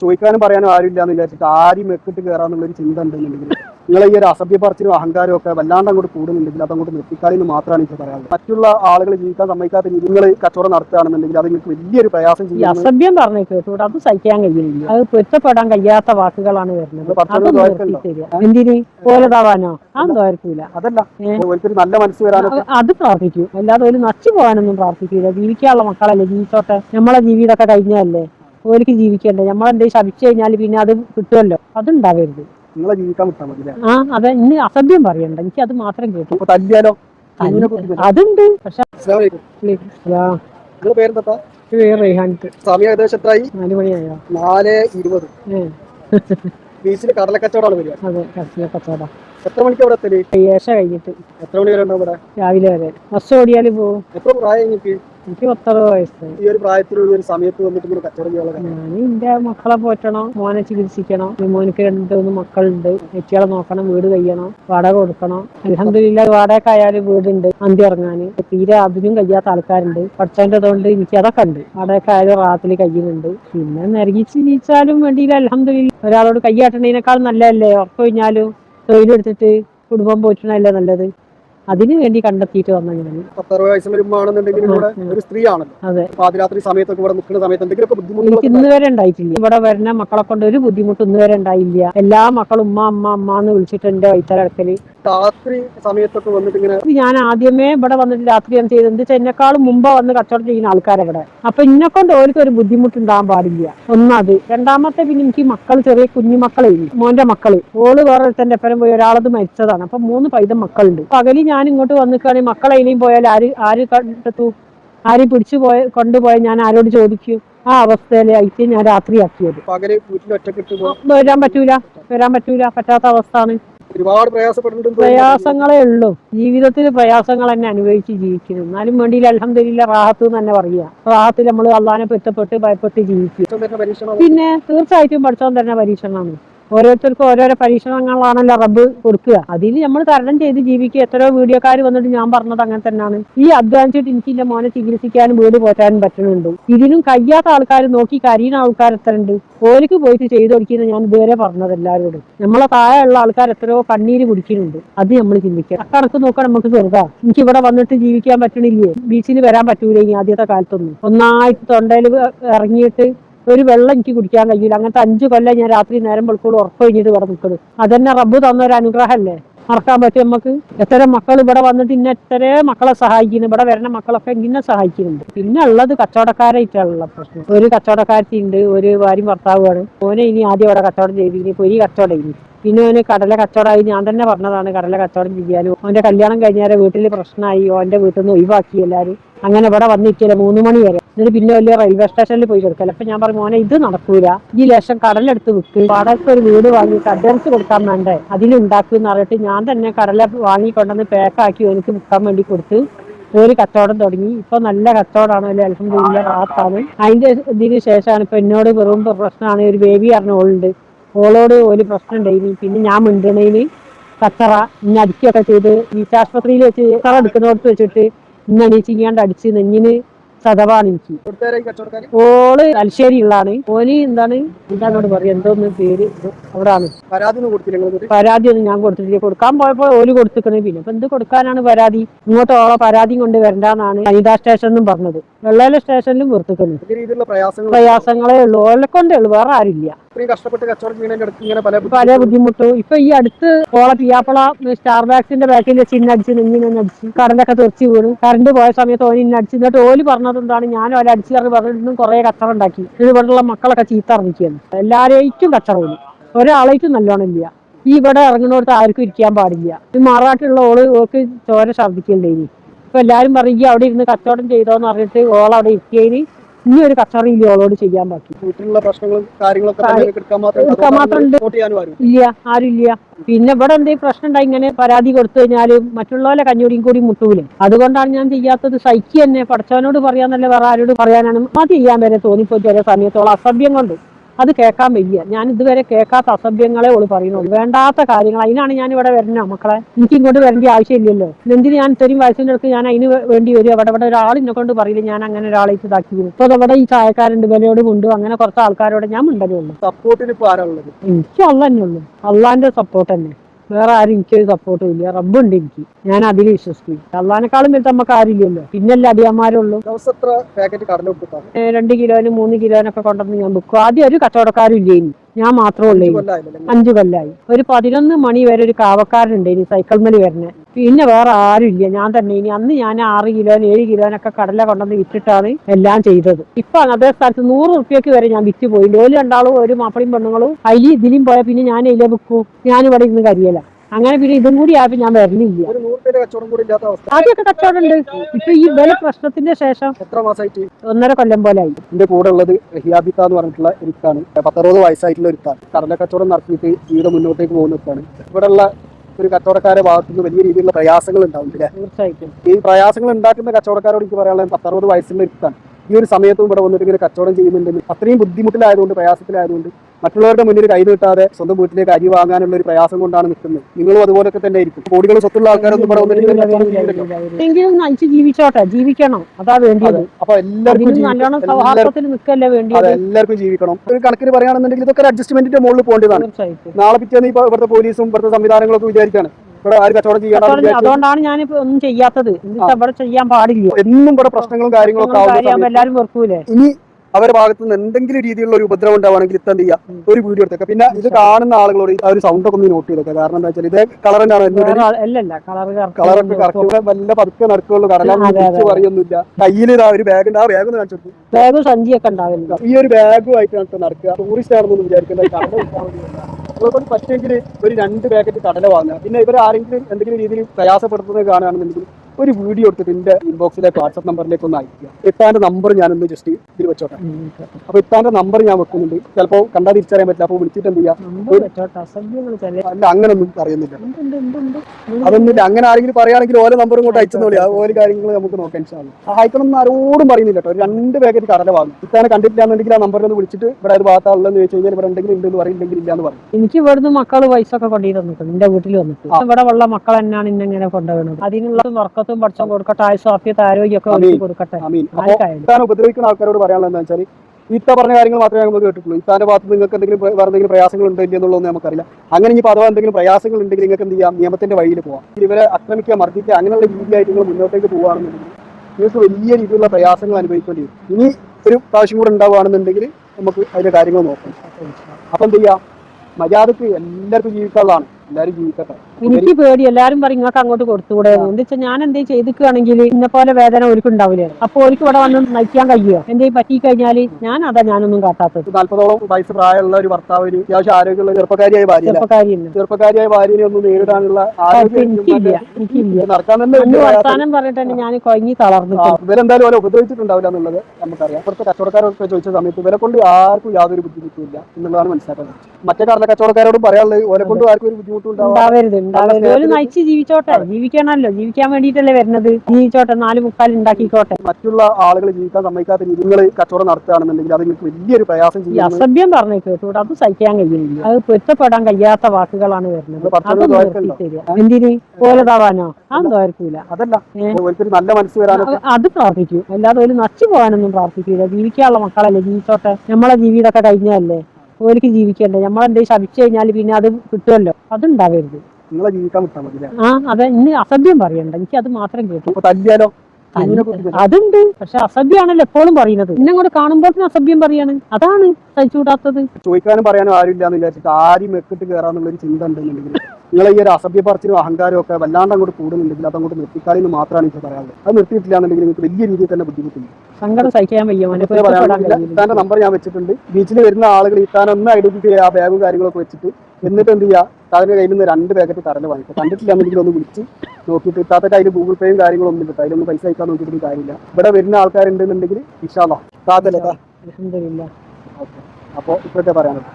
ചോദിക്കാനും പറയാനും ആരും ഇല്ലാന്ന് വിചാരിച്ചിട്ട് ആരും മെക്കിട്ട് കയറാന്നുള്ളൊരു ചിന്ത ഉണ്ടെന്നുണ്ടെങ്കിൽ നിങ്ങൾ ഈ ഒരു അസഭ്യ പറച്ചിലും അഹങ്കാരവും ഒക്കെ വല്ലാണ്ട് അങ്ങോട്ട് കൂടുന്നുണ്ടെങ്കിൽ അതങ്ങോട്ട് അങ്ങോട്ട് എന്ന് മാത്രമാണ് എനിക്ക് പറയാനുള്ളത്. മറ്റുള്ള ആളുകൾ ജീവിക്കാൻ സമ്മതിക്കാത്ത രീതി നിങ്ങൾ കച്ചവടം നടത്തുകയാണെന്നുണ്ടെങ്കിൽ അത് നിങ്ങൾക്ക് വലിയൊരു പ്രയാസം ചെയ്യും അസഭ്യം പറഞ്ഞു കേട്ടൂടെ അത് സഹിക്കാൻ കഴിയുന്നില്ല. അത് പൊരുത്തപ്പെടാൻ കഴിയാത്ത വാക്കുകളാണ് വരുന്നത്. അത് എന്തിന്? പോലതാവാനോ അത് അതല്ല. ഏ? നല്ല മനസ്സ് വരാനൊക്കെ അത് പ്രാർത്ഥിക്കും. അല്ലാതെ ഒരു നച്ചു പോകാനൊന്നും പ്രാർത്ഥിക്കില്ല. ജീവിക്കാനുള്ള മക്കളല്ലേ ജീവിച്ചോട്ടെ. നമ്മളെ ജീവിതമൊക്കെ കഴിഞ്ഞല്ലേ? ഓർക്ക് ജീവിക്കണ്ടേ? നമ്മളെന്തേ ശപിച്ചു കഴിഞ്ഞാൽ പിന്നെ അത് കിട്ടുമല്ലോ അതുണ്ടാവരുത്. നിങ്ങളെ ജീവിക്കാൻ വിട്ടാൽ മതി ആ അതെ. ഇന്ന് അസഭ്യം പറയണ്ട. എനിക്ക് അത് മാത്രം കേട്ടു. തല്ലിയാലോ. അതുണ്ട്. പക്ഷെ സമയം ഏകദേശം എത്രയായി നാല് മണിയായോ? നാല് ഇരുപത്. ഏ. ബീച്ചിൽ കടലക്കച്ചവടമാണ് വരിക. അതെ എത്ര മണിക്ക് അവിടെ എത്തൽ? ഏഷ കഴിഞ്ഞിട്ട്. എത്ര മണി വരെ ഉണ്ടാവും ഇവിടെ? രാവിലെ വരെ. ബസ് ഓടിയാലും പോകും എത്ര പ്രായം നിങ്ങൾക്ക്? എനിക്ക് പത്തറുപത് വയസ്സായി. ഈ ഒരു പ്രായത്തിലുള്ള ഒരു സമയത്ത് വന്നിട്ട് ഇങ്ങനെ കച്ചവടം ചെയ്യാനുള്ള ഞാൻ എന്റെ മക്കളെ പോറ്റണം മോനെ ചികിത്സിക്കണം മോനിക്ക് രണ്ട് മൂന്ന് മക്കളുണ്ട്. കുട്ടികളെ നോക്കണം വീട് കഴിയണം വാടക കൊടുക്കണം. അലഹമില്ല വാടക ആയാലും വീടുണ്ട് അന്തി ഇറങ്ങാൻ തീരെ അതിനും കഴിയാത്ത ആൾക്കാരുണ്ട്. പഠിച്ചതിന്റെ അതുകൊണ്ട് എനിക്ക് അതൊക്കെ ഉണ്ട്. വാടക ആയാലും റാത്തിൽ കഴിയുന്നുണ്ട് പിന്നെ നരകിച്ച് ജീവിച്ചാലും വേണ്ടിയില്ല അലഹമില്ല ഒരാളോട് കൈയാട്ടണതിനേക്കാൾ നല്ലതല്ലേ? ഉറപ്പ് കഴിഞ്ഞാലും തൊഴിലെടുത്തിട്ട് കുടുംബം പോറ്റണല്ലേ നല്ലത്? അതിനു വേണ്ടി കണ്ടെത്തിയിട്ട് വന്ന ഞാൻ. പത്തറുപത് വയസ്സ് വരുമ്പോഴാണെന്നുണ്ടെങ്കിൽ ഇവിടെ ഒരു അതെ. പാതിരാത്രി സമയത്തൊക്കെ ഇവിടെ നിൽക്കുന്ന സമയത്ത് എന്തെങ്കിലുമൊക്കെ എനിക്ക് ബുദ്ധിമുട്ടുകളൊക്കെ ഇന്ന് വരെ ഉണ്ടായിട്ടില്ല. ഇവിടെ വരുന്ന മക്കളെ കൊണ്ട് ഒരു ബുദ്ധിമുട്ട് ഇന്ന് വരെ ഉണ്ടായില്ല. എല്ലാ മക്കളും ഉമ്മ അമ്മ അമ്മ എന്ന് വിളിച്ചിട്ട് എന്റെ രാത്രി സമയത്തൊക്കെ വന്നിട്ട് ഇങ്ങനെ ഇത് ഞാൻ ആദ്യമേ ഇവിടെ വന്നിട്ട് രാത്രി ഞാൻ ചെയ്തത് എന്താ എന്നെക്കാളും മുമ്പ് വന്ന് കച്ചവടം ചെയ്യുന്ന ആൾക്കാരവിടെ അപ്പൊ ഇന്നെ കൊണ്ട് ഓർക്ക് ഒരു ബുദ്ധിമുട്ടുണ്ടാകാൻ പാടില്ല. ഒന്നത് രണ്ടാമത്തെ പിന്നെ എനിക്ക് മക്കൾ ചെറിയ കുഞ്ഞു മക്കളെ മോന്റെ മക്കൾ. ഓൾ വേറെ ഒരുത്തന്റെ എപ്പരം പോയി ഒരാളത് മരിച്ചതാണ്. അപ്പൊ മൂന്ന് പൈതം മക്കളുണ്ട്. പകൽ ഞാൻ ഇങ്ങോട്ട് വന്നിക്കുകയാണെങ്കിൽ മക്കളെ ഇനിയും പോയാൽ ആര് ആര് കണ്ടെത്തു? ആരും പിടിച്ചു പോയ കൊണ്ടുപോയാൽ ഞാൻ ആരോട് ചോദിക്കും? ആ അവസ്ഥയിലായിട്ട് ഞാൻ രാത്രിയാക്കിയത്. വരാൻ പറ്റൂല. വരാൻ പറ്റൂല. പറ്റാത്ത അവസ്ഥയാണ് ഒരുപാട് പ്രയാസങ്ങളേ ഉള്ളൂ. ജീവിതത്തിൽ പ്രയാസങ്ങൾ തന്നെ അനുഭവിച്ച് ജീവിക്കുന്നു. എന്നാലും വേണ്ടിയില്ല അലഹമില്ല റാഹത്ത് എന്ന് തന്നെ പറയുക. റാഹത്തിൽ നമ്മൾ അള്ളാനെ പെറ്റപ്പെട്ട് ഭയപ്പെട്ട് ജീവിക്കും. പിന്നെ തീർച്ചയായിട്ടും പഠിച്ചോൻ തന്നെ പരീക്ഷണമാണ്. ഓരോരുത്തർക്കും ഓരോരോ പരീക്ഷണങ്ങളാണല്ലോ റബ്ബ് കൊടുക്കുക. അതിൽ നമ്മൾ തരണം ചെയ്ത് ജീവിക്കുക. എത്രയോ വീഡിയോക്കാർ വന്നിട്ട് ഞാൻ പറഞ്ഞത് അങ്ങനെ തന്നെയാണ്. ഈ അഡ്വാൻസ്ഡ് എനിക്ക് എന്റെ മോനെ ചികിത്സിക്കാനും വീട് പോറ്റാനും പറ്റുന്നുണ്ട് ഇതിനും കഴിയാത്ത ആൾക്കാർ നോക്കി കരിയുന്ന ആൾക്കാർ എത്ര ഉണ്ട്? ഓർക്ക് പോയിട്ട് ചെയ്തു കൊടുക്കുന്ന ഞാൻ ഇതുവരെ പറഞ്ഞത് എല്ലാവരോടും നമ്മളെ താഴെയുള്ള ആൾക്കാർ എത്രയോ കണ്ണീര് കുടിക്കുന്നുണ്ട് അത് നമ്മൾ ചിന്തിക്കുക. കണക്ക് നോക്കാൻ നമുക്ക് ചെറുതാ. എനിക്ക് ഇവിടെ വന്നിട്ട് ജീവിക്കാൻ പറ്റണില്ലേ? ബീച്ചിൽ വരാൻ പറ്റൂലേ ആദ്യത്തെ കാലത്തൊന്നും. ഒന്നായിട്ട് തൊണ്ടയിൽ ഇറങ്ങിയിട്ട് ഒരു വെള്ളം എനിക്ക് കുടിക്കാൻ കഴിയില്ല അങ്ങനത്തെ അഞ്ചു കൊല്ലം ഞാൻ രാത്രി നേരം വെളുക്കോട് ഉറപ്പ് കഴിഞ്ഞിട്ട് ഇവിടെ നിൽക്കുന്നത് അതന്നെ റബ്ബ് തന്ന ഒരു അനുഗ്രഹമല്ലേ? മറക്കാൻ പറ്റും നമുക്ക് എത്ര മക്കൾ ഇവിടെ വന്നിട്ട് ഇന്ന എത്ര മക്കളെ സഹായിക്കുന്നു. ഇവിടെ വരുന്ന മക്കളൊക്കെ ഇങ്ങനെ സഹായിക്കുന്നുണ്ട്. പിന്നെ ഉള്ളത് കച്ചവടക്കാരായിട്ടുള്ള പ്രശ്നം. ഒരു കച്ചവടക്കാരത്തി ഉണ്ട് ഒരു വാരി ഭർത്താവുമാണ്. ഓനെ ഇനി ആദ്യം ഇവിടെ കച്ചവടം ചെയ്തു. ഇനി പൊരി കച്ചവടം ഇനി പിന്നെ ഓന് കടല കച്ചവടമായി ഞാൻ തന്നെ പറഞ്ഞതാണ് കടല കച്ചവടം ചെയ്യാനും. ഓന്റെ കല്യാണം കഴിഞ്ഞാൽ വീട്ടിൽ പ്രശ്നമായി. ഓന്റെ വീട്ടിൽ നിന്ന് ഒഴിവാക്കി എല്ലാവരും അങ്ങനെ ഇവിടെ വന്നിരിക്കില്ല മൂന്ന് മണി വരെ. എന്നിട്ട് പിന്നെ വലിയ റെയിൽവേ സ്റ്റേഷനിൽ പോയി കിടക്കല അപ്പൊ ഞാൻ പറഞ്ഞു മോനെ ഇത് നടക്കൂല. ഈ ലക്ഷം കടലെടുത്ത് വിൽക്ക് വാടകയ്ക്ക് ഒരു വീട് വാങ്ങി അഡ്വാൻസ് കൊടുക്കാൻ വേണ്ടേ? അതിലുണ്ടാക്കുമെന്ന് പറഞ്ഞിട്ട് ഞാൻ തന്നെ കടല വാങ്ങിക്കൊണ്ടുവന്ന് പാക്കാക്കി എനിക്ക് വിൽക്കാൻ വേണ്ടി കൊടുത്ത് ഒരു കച്ചവടം തുടങ്ങി. ഇപ്പൊ നല്ല കച്ചവടമാണ്. അല്ലെ അലഹമില്ല റാത്താണ്. അതിന്റെ ഇതിന് ശേഷമാണ് ഇപ്പൊ എന്നോട് വെറും പ്രശ്നമാണ് ഒരു ബേബി പറഞ്ഞ ഓളുണ്ട്. ഓളോട് ഒരു പ്രശ്നം ഉണ്ടായി പിന്നെ ഞാൻ മിണ്ടണേന് കച്ചറ ഇനി അടിക്കുകയൊക്കെ ചെയ്ത്. വീട്ടാശുപത്രിയിൽ വെച്ച് കച്ചറ എടുക്കുന്നിടത്ത് വെച്ചിട്ട് ഇന്ന് എണീച്ചിങ്ങാണ്ട് അടിച്ച് നെഞ്ഞിന് കച്ചവടക്കാർ ഓൾ തലശ്ശേരിയുള്ളതാണ് ഓന് എന്താണ്? എന്താണോട് പറയാ എന്തോന്ന് പേര് അവിടാണ്. പരാതി ഒന്നും ഞാൻ കൊടുത്തിട്ടില്ല. കൊടുക്കാൻ പോയപ്പോ ഓൽ കൊടുത്തിക്കണേ. പിന്നെ ഇപ്പൊ എന്ത് കൊടുക്കാനാണ് പരാതി? ഇങ്ങോട്ട് ഓളെ പരാതി കൊണ്ട് വരണ്ടെന്നാണ് അനിതാ സ്റ്റേഷനിലും പറഞ്ഞത്. വെള്ളയില സ്റ്റേഷനിലും പ്രയാസങ്ങൾ പ്രയാസങ്ങളേ ഉള്ളൂ. ഓലെ കൊണ്ടേ ഉള്ളൂ. വേറെ ആരില്ല പല ബുദ്ധിമുട്ടും. ഇപ്പൊ ഈ അടുത്ത് ഓളെ പിയാപ്പള സ്റ്റാർ ബാക്സിന്റെ ബാക്കിൽ ചിന്നടിച്ച് നിന്നിനടിച്ച് കറണ്ടൊക്കെ തെറിച്ച് വീണു. കറണ്ട് പോയ സമയത്ത് ഓൻ ഇന്നടിച്ച് എന്നിട്ട് ഓൽ പറഞ്ഞത് എന്താണ് ഞാനും അവരെ അടിച്ചിലറി പറഞ്ഞിട്ടും കുറെ കച്ചറ ഉണ്ടാക്കി ഇതുപോലുള്ള മക്കളൊക്കെ ചീത്ത ഇറങ്ങിക്കുകയാണ് എല്ലാരേറ്റും കച്ചറ പോലും ഒരാളേറ്റും നല്ലോണം ഇല്ല. ഈ ഇവിടെ ഇറങ്ങുന്നിടത്ത് ആർക്കും ഇരിക്കാൻ പാടില്ല. ഈ മാറാട്ടുള്ള ഓൾ ഓക്ക് ചോര ഛർദ്ദിക്കണ്ടേനി. ഇപ്പൊ എല്ലാരും പറയുക "ഈ അവിടെ ഇരുന്ന് കച്ചവടം ചെയ്തോന്ന് പറഞ്ഞിട്ട് ഓൾ അവിടെ ഇരിക്കേനി. ഇനി ഒരു കച്ചറയില്ല ഓളോട് ചെയ്യാൻ ബാക്കി. വീട്ടിലുള്ള പ്രശ്നങ്ങളും കാര്യങ്ങളൊക്കെ ഇല്ല. ആരുമില്ല പിന്നെ ഇവിടെ എന്തെങ്കിലും പ്രശ്നം ഉണ്ടായി? ഇങ്ങനെ പരാതി കൊടുത്തു കഴിഞ്ഞാലും മറ്റുള്ളവരെ കഞ്ഞൂടിയും കൂടി മുട്ടൂലേ? അതുകൊണ്ടാണ് ഞാൻ ചെയ്യാത്തത്. സൈക്കി തന്നെ പഠിച്ചവനോട് പറയാന്നല്ല വേറെ ആരോട് പറയാനാണ്. അത് ചെയ്യാൻ വരെ തോന്നിപ്പോ ചില സമയത്തോളം അസഭ്യം കൊണ്ട്. അത് കേൾക്കാൻ വയ്യ. ഞാൻ ഇതുവരെ കേൾക്കാത്ത അസഭ്യങ്ങളെ ഓൾ പറയുന്നുള്ളൂ. വേണ്ടാത്ത കാര്യങ്ങൾ അതിനാണ് ഞാൻ ഇവിടെ വരുന്നത് മക്കളെ. എനിക്ക് ഇങ്ങോട്ട് വരേണ്ട ആവശ്യമില്ലല്ലോ. എന്തിന് ഞാൻ ഇത്രയും വയസ്സിന്റെ അടുത്ത് ഞാൻ അതിന് വേണ്ടി വരും? അവിടെ ഇവിടെ ഒരാൾ ഒരാളിനെ കൊണ്ട് പറയില്ല ഞാൻ അങ്ങനെ ഒരാളെ ഇതാക്കി ഇപ്പൊ അവിടെ ഈ ചായക്കാരുണ്ട് വിലയോട് കൊണ്ടു അങ്ങനെ കുറച്ച് ആൾക്കാരോട് ഞാൻ ഉണ്ടല്ലോ ഉള്ളൂ. സപ്പോർട്ടിന് ഇപ്പൊ ആരാ ഉള്ളത്? എനിക്ക് അള്ളന്നെ ഉള്ളൂ. അള്ളാന്റെ സപ്പോർട്ട് തന്നെ. വേറെ ആരും എനിക്ക് സപ്പോർട്ടും ഇല്ല. റബ്ബുണ്ട് എനിക്ക്. ഞാൻ അതിൽ വിശ്വസിക്കും. അള്ളാനേക്കാളും വലുത് നമുക്ക് ആരില്ലല്ലോ പിന്നല്ലേ അടിയന്മാരുള്ളൂ. രണ്ട് കിലോനും മൂന്ന് കിലോനൊക്കെ കൊണ്ടുവന്ന് ഞാൻ വിൽക്കും. ആദ്യം ഒരു കച്ചവടക്കാരും ഇല്ലേ ഇനി ഞാൻ മാത്രമേ ഉള്ളൂ അഞ്ചു കൊല്ലായി. ഒരു പതിനൊന്ന് മണി വരെ ഒരു കാവക്കാരുണ്ട് ഇനി സൈക്കിൾ മേൽ വരുന്നത് പിന്നെ വേറെ ആരും ഇല്ല ഞാൻ തന്നെ ഇനി അന്ന് ഞാൻ ആറ് കിലോന് ഏഴ് കിലോനൊക്കെ കടല കൊണ്ടുവന്ന് വിറ്റിട്ടാണ് എല്ലാം ചെയ്തത്. ഇപ്പൊ അതേ സ്ഥലത്ത് നൂറ് റുപ്യക്ക് വരെ ഞാൻ വിറ്റ് പോയി. ഓൽ രണ്ടാളും ഒരു മാപ്പിളിയും പെണ്ണുങ്ങളും അതിലും ഇതിലും പോയാൽ പിന്നെ ഞാൻ ഇതിലെ വെക്കൂ ഞാനിവിടെ ഇന്ന് കരിയല. അങ്ങനെ പിന്നെ ഇതും കൂടി ആയപ്പോ ഞാൻ അവസ്ഥ. ആദ്യമൊക്കെ കച്ചവടം ഉണ്ട്. ഇപ്പൊ ഈ വില പ്രശ്നത്തിന്റെ ശേഷം എത്ര മാസമായിട്ട് ഒന്നര കൊല്ലം പോലെ ആയി. എന്റെ കൂടെ ഉള്ളത് ഹിയാബിത്ത എന്ന് പറഞ്ഞിട്ടുള്ള ഒരുത്താണ് പത്തറുപത് വയസ്സായിട്ടുള്ള ഒരുത്താണ് കടല കച്ചവടം നടത്തിയിട്ട് ജീവിതം മുന്നോട്ടേക്ക് പോകുന്ന ഒരുത്താണ് ഇവിടെയുള്ള ഒരു കച്ചവടക്കാരെ ഭാഗത്തുനിന്ന് വലിയ രീതിയിലുള്ള പ്രയാസങ്ങൾ ഉണ്ടാവും തീർച്ചയായിട്ടും. ഈ പ്രയാസങ്ങൾ ഉണ്ടാക്കുന്ന കച്ചവടക്കാരോട് എനിക്ക് പറയാനുള്ളത് പത്തറുപത് വയസ്സുള്ള ഒരുത്താണ് ഈ ഒരു സമയത്തും ഇവിടെ വന്നിട്ട് ഇങ്ങനെ കച്ചവടം ചെയ്യുന്നുണ്ടെങ്കിൽ അത്രയും ബുദ്ധിമുട്ടിലായതുകൊണ്ട് പ്രയാസത്തിലായതുകൊണ്ട് മറ്റുള്ളവരുടെ മുന്നിൽ കൈ നീട്ടാതെ സ്വന്തം വീട്ടിലേക്ക് അരി വാങ്ങാനുള്ള ഒരു പ്രയാസം കൊണ്ടാണ് നിൽക്കുന്നത്. നിങ്ങളും അതുപോലൊക്കെ തന്നെ ആയിരിക്കും. കോടികൾ സ്വത്തുള്ള ആൾക്കാരൊന്നും എങ്കിലും നയിച്ച് ജീവിച്ചോട്ടെ. ജീവിക്കണം. അതാ വേണ്ടത് അപ്പൊ എല്ലാവർക്കും. നല്ലോണം എല്ലാവർക്കും സൗഹാർദ്ദത്തിൽ നിൽക്കല്ലേ വേണ്ടിയത്. എല്ലാവർക്കും ജീവിക്കണം. ഒരു കണക്കിന് പറയുകയാണെന്നുണ്ടെങ്കിൽ ഇതൊക്കെ ഒരു അഡ്ജസ്റ്റ്മെന്റിന്റെ മുകളിൽ പോകേണ്ടതാണ്. നാളെ പിറ്റേന്ന് ഇപ്പൊ ഇവിടുത്തെ പോലീസും ഇവിടുത്തെ സംവിധാനങ്ങളൊക്കെ വിചാരിക്കാണ്. ഇവിടെ ആര് കച്ചവടം ചെയ്യണം അതുകൊണ്ടാണ് ഞാനിപ്പോ ഒന്നും ചെയ്യാത്തത്. ഇവിടെ ചെയ്യാൻ പാടില്ല. എന്നും ഇവിടെ പ്രശ്നങ്ങളും കാര്യങ്ങളൊക്കെ എല്ലാരും വെറുക്കൂലേ? ഇനി അവരുടെ ഭാഗത്ത് നിന്ന് എന്തെങ്കിലും രീതിയിലുള്ള ഒരു ഉപദ്രവം ഉണ്ടാവുകയാണെങ്കിൽ ഇത്തം ചെയ്യാം ഒരു വീഡിയോ എടുത്തേക്ക പിന്നെ ഇത് കാണുന്ന ആളുകളോട് ആ ഒരു സൗണ്ട് ഒക്കെ ഒന്ന് നോട്ട് ചെയ്തേക്കാം കാരണം എന്താ വെച്ചാൽ ഇതേ കളർ കളറൊക്കെ കറക്റ്റ് വല്ല പതുക്കെ നടക്കുള്ളൂ. കടലാന്ന് അതെ, പറയൊന്നുമില്ല. കയ്യിൽ ഇതാ ഒരു ബാഗ് ഉണ്ട്. ആ ബാഗ് ഒന്ന് കാണിച്ചു ബാഗും സഞ്ചിയൊക്കെ ഉണ്ടാവില്ല? ഈ ഒരു ബാഗുമായിട്ട് നടക്കുക. ടൂറിസ്റ്റ് ആണെന്നൊന്നും വിചാരിക്കുന്നത് പറ്റുമെങ്കിൽ ഒരു രണ്ട് പാക്കറ്റ് കടല വാങ്ങുക. പിന്നെ ഇവർ ആരെങ്കിലും എന്തെങ്കിലും രീതിയിൽ പ്രയാസപ്പെടുത്തുന്നത് കാണുകയാണെന്നുണ്ടെങ്കിൽ ഒരു വീഡിയോ എടുത്തിട്ട് എന്റെ ഇൻബോക്സിലേക്ക് വാട്സ്ആപ്പ് നമ്പറിലേക്ക് ഒന്ന് അയക്കുക ഇത്താന്റെ നമ്പർ ഒന്ന് ജസ്റ്റ് ഇതിൽ വെച്ചോട്ടെ. അപ്പൊ ഇത്താന്റെ നമ്പർ ഞാൻ വെക്കുന്നുണ്ട്. ചിലപ്പോൾ കണ്ടാൽ തിരിച്ചറിയാൻ പറ്റില്ല. അപ്പൊ വിളിച്ചിട്ട് എന്ത് ചെയ്യാം? അല്ല അങ്ങനൊന്നും അറിയുന്നില്ല. അതൊന്നും ഉണ്ട്, ഉണ്ട്, ഉണ്ട്. അങ്ങനെ ആരെങ്കിലും പറയുകയാണെങ്കിൽ ഓരോ നമ്പറും ഇങ്ങോട്ട് അയച്ചെന്നോളി ആ ഓരോ കാര്യങ്ങൾ നമുക്ക് നോക്കാൻ സാധിക്കും സഹായിക്കണം എന്ന് ആരോടും പറയുന്നില്ല കേട്ടോ. ഒരു രണ്ട് പാക്കറ്റ് കടല വാങ്ങും. ഇത്താനെ കണ്ടിട്ടില്ല എന്നുണ്ടെങ്കിൽ ആ നമ്പറിൽ ഒന്ന് വിളിച്ചിട്ട് ഇവിടെ ഒരു ഭാഗത്താണെന്ന് ചോദിച്ചു കഴിഞ്ഞാൽ ഇവിടെ എന്തെങ്കിലും ഉണ്ടെന്ന് പറയില്ലെങ്കിൽ ഇല്ല എന്ന് പറയും. എനിക്ക് ഇവിടുന്ന് മക്കൾ പൈസ ഒക്കെ കൊണ്ടു തന്നിട്ടുണ്ട്. എന്റെ വീട്ടിൽ വന്നിട്ട്. ഇവിടെ ഉള്ള മക്കൾ തന്നെയാണ് ഇന്നെങ്ങനെ കൊണ്ടുപോകുന്നത്. അതിനുള്ള വർക്കത്തും പഠിച്ചും കൊടുക്കട്ടെ ആയുസ് ആഫിയത്ത് ആരോഗ്യമൊക്കെ കൊടുക്കട്ടെ. ആർക്കായാലും. ഉപദ്രവിക്കുന്ന ആൾക്കാരോട് പറയാനുള്ളത് എന്താ വെച്ചാൽ ഇത്ത പറഞ്ഞ കാര്യങ്ങൾ മാത്രമേ നമ്മൾ കേട്ടിട്ടുള്ളൂ. ഇത്താന്റെ ഭാഗത്ത് നിങ്ങൾക്ക് എന്തെങ്കിലും വേറെ എന്തെങ്കിലും പ്രയാസങ്ങൾ ഉണ്ടോ ഇല്ല എന്നുള്ളതൊന്നും നമുക്കറിയില്ല. അങ്ങനെ ഇനി അഥവാ എന്തെങ്കിലും പ്രയാസങ്ങൾ ഉണ്ടെങ്കിൽ നിങ്ങൾക്ക് എന്ത് ചെയ്യാം? നിയമത്തിന്റെ വഴിയിൽ പോവാം. ഇവരെ ആക്രമിക്കുക മർദ്ദിക്കുക അങ്ങനെയുള്ള രീതിയായിട്ട് നിങ്ങൾ മുന്നോട്ടേക്ക് പോകുകയാണെന്നുണ്ടെങ്കിൽ നിങ്ങൾക്ക് വലിയ രീതിയിലുള്ള പ്രയാസങ്ങൾ അനുഭവിക്കേണ്ടി വരും. ഇനി ഒരു പ്രാവശ്യം കൂടെ ഉണ്ടാവുകയാണെന്നുണ്ടെങ്കിൽ നമുക്ക് അതിന്റെ കാര്യങ്ങൾ നോക്കാം. അപ്പൊ എന്ത് ചെയ്യാം? മര്യാദയ്ക്ക് എല്ലാവർക്കും ജീവിക്കാനുള്ളതാണ്. എല്ലാവരും ജീവിക്കട്ടെ. എനിക്ക് പേടി എല്ലാരും പറയും നിങ്ങൾക്ക് അങ്ങോട്ട് കൊടുത്തുകൂടെ? എന്ന് വെച്ചാൽ ഞാൻ എന്തേ ചെയ്തിക്കുകയാണെങ്കിൽ ഇന്ന പോലെ വേദന ഒരിക്കും ഉണ്ടാവില്ല അപ്പൊ ഒരിക്കും ഇവിടെ വന്ന് നയിക്കാൻ കഴിയുമോ ഈ പറ്റി കഴിഞ്ഞാൽ ഞാൻ അതാ ഞാനൊന്നും കാട്ടാത്തത്. നാല്പതോളം വയസ്സ് പ്രായമുള്ള ഒരു ഭർത്താവ് അത്യാവശ്യം ആരോഗ്യമുള്ള ചെറുപ്പക്കാരിയായ ഭാര്യ ചെറുപ്പക്കാരിയായ ഭാര്യനെ ഒന്നും നേരിടാനുള്ള ആരോഗ്യം എനിക്കില്ല. എനിക്കില്ല. നടക്കാൻ തന്നെ വർത്താനം പറഞ്ഞിട്ട് ഞാൻ കൊഴങ്ങി തളർന്നു ഇവരെന്തായാലും അവരെ ഉപദ്രവിച്ചിട്ടുണ്ടാവില്ല എന്നുള്ളത് നമുക്കറിയാം. ഇപ്പോഴത്തെ കച്ചവടക്കാരൊക്കെ ചോദിച്ച സമയത്ത് ഇവരെ കൊണ്ട് ആർക്കും യാതൊരു ബുദ്ധിമുട്ടില്ല എന്നുള്ളതാണ് മനസ്സിലാക്കുന്നത് മറ്റേ കാരണം കച്ചവടക്കാരോടും പറയാനുള്ളത് ഓരെ കൊണ്ട് ആർക്കും ഒരു ബുദ്ധിമുട്ടും ഉണ്ടാവരുത് ഉണ്ടാവരുത്. ഒരു നയിച്ച് ജീവിച്ചോട്ടെ ജീവിക്കണമല്ലോ ജീവിക്കാൻ വേണ്ടിട്ടല്ലേ വരുന്നത്? ജീവിച്ചോട്ടെ നാല് മുക്കാൽ ഉണ്ടാക്കിക്കോട്ടെ. മറ്റുള്ള ആളുകൾ ജീവിക്കാൻ സമ്മതിക്കാത്ത രീതി നിങ്ങൾ കച്ചവടം നടത്തുകയാണെന്നുണ്ടെങ്കിൽ അത് നിങ്ങൾക്ക് വലിയൊരു പ്രയാസം ചെയ്യും അസഭ്യം പറഞ്ഞു കേട്ടൂടെ അത് സഹിക്കാൻ കഴിയുന്നില്ല. അത് പൊരുത്തപ്പെടാൻ കഴിയാത്ത വാക്കുകളാണ് വരുന്നത്? എന്തിന്? പോലതാവാനോ അതൊന്നും തോർക്കൂല അതല്ല? നല്ല മനസ്സ് വരാനൊക്കെ അത് പ്രാർത്ഥിക്കും. അല്ലാതെ ഒരു നച്ചു പോകാനൊന്നും പ്രാർത്ഥിക്കൂല. ജീവിക്കാനുള്ള മക്കളല്ലേ ജീവിച്ചോട്ടെ. നമ്മളെ ജീവിതമൊക്കെ കഴിഞ്ഞല്ലേ ഓർക്ക് ജീവിക്കണ്ടേ? നമ്മളെന്തേ ശപിച്ചു കഴിഞ്ഞാൽ പിന്നെ അത് കിട്ടുമല്ലോ അതുണ്ടാവരുത്. നിങ്ങളെ ജീവിക്കാൻ വിട്ടാൽ മതി ആ അതെ. ഇനി അസഭ്യം പറയണ്ട. എനിക്ക് അത് മാത്രം കേട്ടു. തല്ലിയാലോ? അതുണ്ട്. പക്ഷെ അസഭ്യാണല്ലോ എപ്പോഴും പറയുന്നത്. എന്നെ കൂടെ കാണുമ്പോൾ അസഭ്യം പറയാണ്. അതാണ് സഹിച്ചുകൂടാത്തത് ചോദിക്കാനും പറയാനും ആരുമില്ല എന്ന് വിചാരിച്ചിട്ട് ആരും മെക്കിട്ട് കയറാന്നുള്ള ഒരു ചിന്ത ഉണ്ടെന്നുണ്ടെങ്കിൽ നിങ്ങൾ ഈ ഒരു അസഭ്യ പറച്ചിലും അഹങ്കാരവും ഒക്കെ വല്ലാണ്ട് അങ്ങോട്ട് കൂടുന്നുണ്ടെങ്കിൽ അതങ്ങോട്ട് നിർത്തിക്കാളി എന്ന് മാത്രമാണ് എനിക്ക് പറയാനുള്ളത്. അത് നിർത്തിയിട്ടില്ല എന്നുണ്ടെങ്കിൽ നിങ്ങൾക്ക് വലിയ രീതിയിൽ തന്നെ ബുദ്ധിമുട്ടുണ്ട്. സങ്കടം സഹിക്കാൻ വയ്യ. ഇത്താന്റെ നമ്പർ ഞാൻ വെച്ചിട്ടുണ്ട്. ബീച്ചിൽ വരുന്ന ആളുകൾ ഇത്താൻ ഒന്ന് ഐഡന്റിഫൈ ചെയ്യുക ആ ബാഗും കാര്യങ്ങളൊക്കെ വെച്ചിട്ട്. എന്നിട്ട് എന്ത് ചെയ്യുക താന്റെ കയ്യിൽ നിന്ന് രണ്ട് പാക്കറ്റ് കറണ്ട് വാങ്ങിച്ചു. കണ്ടിട്ടില്ല എന്നുണ്ടെങ്കിൽ ഒന്ന് വിളിച്ച് നോക്കിയിട്ട്. ഇത്താത്ത കയ്യിൽ ഗൂഗിൾ പേയും കാര്യങ്ങളൊന്നും ഇല്ല അതിലൊന്നും പൈസ അയക്കാൻ നോക്കിയിട്ട് കാര്യമില്ല. ഇവിടെ വരുന്ന ആൾക്കാരുണ്ടെന്നുണ്ടെങ്കിൽ ഇഷാലോ താത്തല്ലേ താ? അപ്പോൾ ഇപ്പോഴത്തെ പറയാനുള്ളത്.